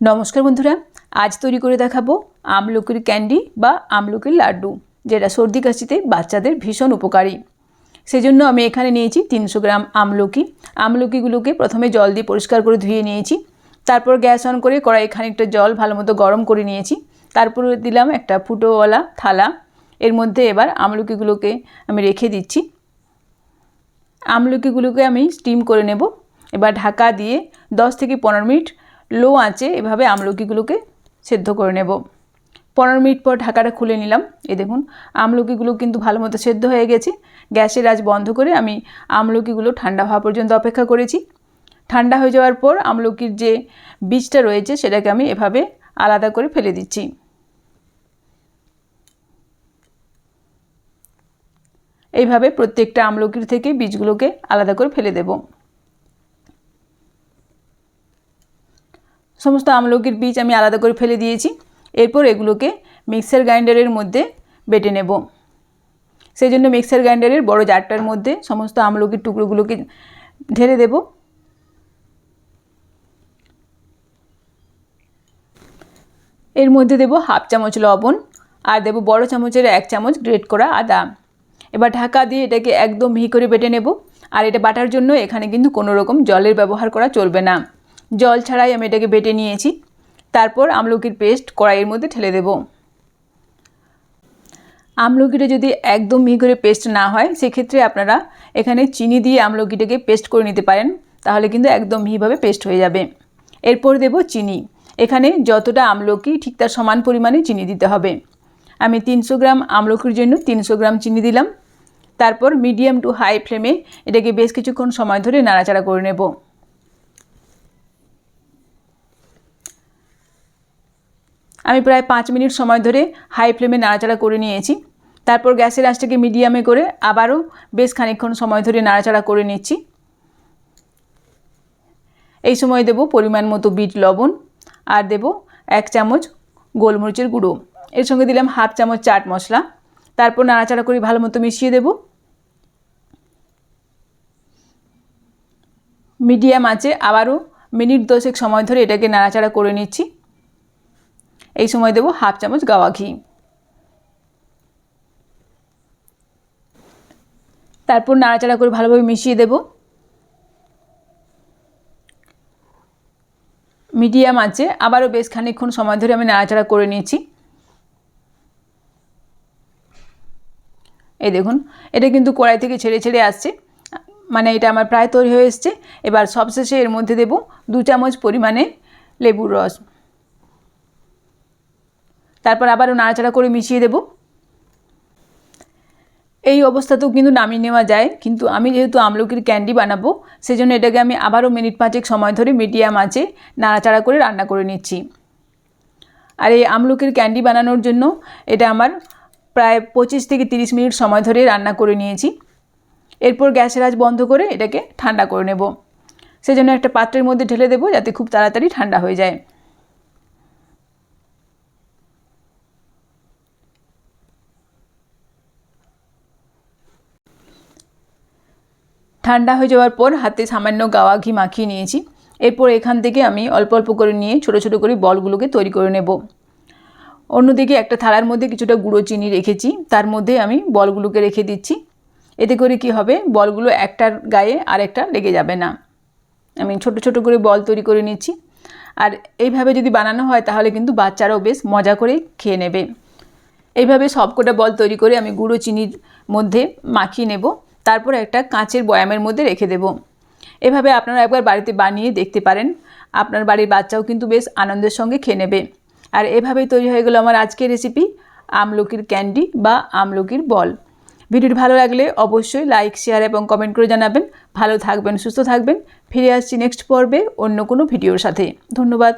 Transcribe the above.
নমস্কার বন্ধুরা, আজ তৈরি করে দেখাবো আমলকির ক্যান্ডি বা আমলকির লাড্ডু, যেটা সর্দি কাশিতে বাচ্চাদের ভীষণ উপকারী। সেজন্য আমি এখানে নিয়েছি তিনশো গ্রাম আমলকি। আমলকিগুলোকে প্রথমে জল দিয়ে পরিষ্কার করে ধুয়ে নিয়েছি। তারপর গ্যাস অন করে কড়াই খানিকটা জল ভালো মতো গরম করে নিয়েছি। তারপরে দিলাম একটা ফুটোওয়ালা থালা। এর মধ্যে এবার আমলকিগুলোকে আমি রেখে দিচ্ছি। আমলকিগুলোকে আমি স্টিম করে নেব। এবার ঢাকা দিয়ে 10 থেকে পনেরো মিনিট লো আঁচে এভাবে আমলকিগুলোকে সেদ্ধ করে নেব। পনেরো মিনিট পর ঢাকাটা খুলে নিলাম। এ দেখুন, আমলকিগুলো কিন্তু ভালো মতো সেদ্ধ হয়ে গেছে। গ্যাসের আজ বন্ধ করে আমি আমলকিগুলো ঠান্ডা হওয়া পর্যন্ত অপেক্ষা করেছি। ঠান্ডা হয়ে যাওয়ার পর আমলকির যে বীজটা রয়েছে, সেটাকে আমি এভাবে আলাদা করে ফেলে দিচ্ছি। এইভাবে প্রত্যেকটা আমলকির থেকে বীজগুলোকে আলাদা করে ফেলে দেব। সমস্ত আমলকির বীজ আমি আলাদা করে ফেলে দিয়েছি। এরপর এগুলোকে মিক্সার গ্রাইন্ডারের মধ্যে বেটে নেব। সেই জন্য মিক্সার গ্রাইন্ডারের বড় জারটার মধ্যে সমস্ত আমলকির টুকরোগুলোকে ঢেলে দেব। এর মধ্যে দেব হাফ চামচ লবণ আর দেব বড় চামচের এক চামচ গ্রেট করা আদা। এবার ঢাকা দিয়ে এটাকে একদম মিহি করে বেটে নেব। আর এটা বাটার জন্য এখানে কিন্তু কোনো রকম জলের ব্যবহার করা চলবে না। জল ছাড়াই আমি এটাকে বেটে নিয়েছি। তারপর আমলকির পেস্ট কড়াইয়ের মধ্যে ঠেলে দেব। আমলকিটা যদি একদম মিহি করে পেস্ট না হয়, সেক্ষেত্রে আপনারা এখানে চিনি দিয়ে আমলকিটাকে পেস্ট করে নিতে পারেন, তাহলে কিন্তু একদম মিহিভাবে পেস্ট হয়ে যাবে। এরপর দেব চিনি। এখানে যতটা আমলকি, ঠিক তার সমান পরিমাণে চিনি দিতে হবে। আমি তিনশো গ্রাম আমলকির জন্য তিনশো গ্রাম চিনি দিলাম। তারপর মিডিয়াম টু হাই ফ্লেমে এটাকে বেশ কিছুক্ষণ সময় ধরে নাড়াচাড়া করে নেব। আমি প্রায় পাঁচ মিনিট সময় ধরে হাই ফ্লেমে নাড়াচাড়া করে নিয়েছি। তারপর গ্যাসের আঁচটাকে মিডিয়ামে করে আবারও বেশ খানিকক্ষণ সময় ধরে নাড়াচাড়া করে নিচ্ছি। এই সময় দেব পরিমাণ মতো বিট লবণ আর দেব এক চামচ গোলমরিচের গুঁড়ো। এর সঙ্গে দিলাম হাফ চামচ চাট মশলা। তারপর নাড়াচাড়া করে ভালো মতো মিশিয়ে দেব। মিডিয়াম আছে আবারও মিনিট দশেক সময় ধরে এটাকে নাড়াচাড়া করে নিচ্ছি। এই সময় দেব হাফ চামচ গাওয়া ঘি। তারপর নাড়াচাড়া করে ভালোভাবে মিশিয়ে দেব। মিডিয়াম আছে, আবারও বেশ খানিকক্ষণ সময় ধরে আমি নাড়াচাড়া করে নিয়েছি। এই দেখুন, এটা কিন্তু কড়াই থেকে ছেড়ে ছেড়ে আসছে। মানে এটা আমার প্রায় তৈরি হয়ে এসছে। এবার সবশেষে এর মধ্যে দেব দু চামচ পরিমাণে লেবুর রস। তারপর আবারও নাড়াচাড়া করে মিশিয়ে দেব। এই অবস্থাতেও কিন্তু নামিয়ে নেওয়া যায়। কিন্তু আমি যেহেতু আমলকির ক্যান্ডি বানাবো, সেজন্য এটাকে আমি আবারও মিনিট পাঁচেক সময় ধরে মিডিয়াম আঁচে নাড়াচাড়া করে রান্না করে নিচ্ছি। আর এই আমলকির ক্যান্ডি বানানোর জন্য এটা আমার প্রায় পঁচিশ থেকে তিরিশ মিনিট সময় ধরে রান্না করে নিয়েছি। এরপর গ্যাসের আজ বন্ধ করে এটাকে ঠান্ডা করে নেব। সেজন্য একটা পাত্রের মধ্যে ঢেলে দেবো যাতে খুব তাড়াতাড়ি ঠান্ডা হয়ে যায়। ঠান্ডা হয়ে যাওয়ার পর হাতে সামান্য গাওয়া ঘি মাখিয়ে নিয়েছি। এরপর এখান থেকে আমি অল্প অল্প করে নিয়ে ছোট ছোট করে বলগুলোকে তৈরি করে নেব। অন্যদিকে একটা থালার মধ্যে কিছুটা গুঁড়ো চিনি রেখেছি। তার মধ্যে আমি বলগুলোকে রেখে দিচ্ছি। এতে করে কি হবে? বলগুলো একটার গায়ে আর একটা লেগে যাবে না। আমি ছোট ছোট করে বল তৈরি করে নিচ্ছি। আর এইভাবে যদি বানানো হয় তাহলে কিন্তু বাচ্চারাও বেশ মজা করে খেয়ে নেবে। এইভাবে সবকটা বল তৈরি করে আমি গুঁড়ো চিনির মধ্যে মাখিয়ে নেব। তারপর একটা কাঁচের বয়ামের মধ্যে রেখে দেব। এভাবে আপনারা একবার বাড়িতে বানিয়ে দেখতে পারেন। আপনার বাড়ির বাচ্চাও কিন্তু বেশ আনন্দের সঙ্গে খেয়ে নেবে। আর এভাবেই তৈরি হয়ে গেলো আমার আজকের রেসিপি আমলকির ক্যান্ডি বা আমলকির বল ভিডিওটি ভালো লাগলে অবশ্যই লাইক শেয়ার এবং কমেন্ট করে জানাবেন। ভালো থাকবেন, সুস্থ থাকবেন। ফিরে আসছি নেক্সট পর্বে অন্য কোনো ভিডিওর সাথে। ধন্যবাদ।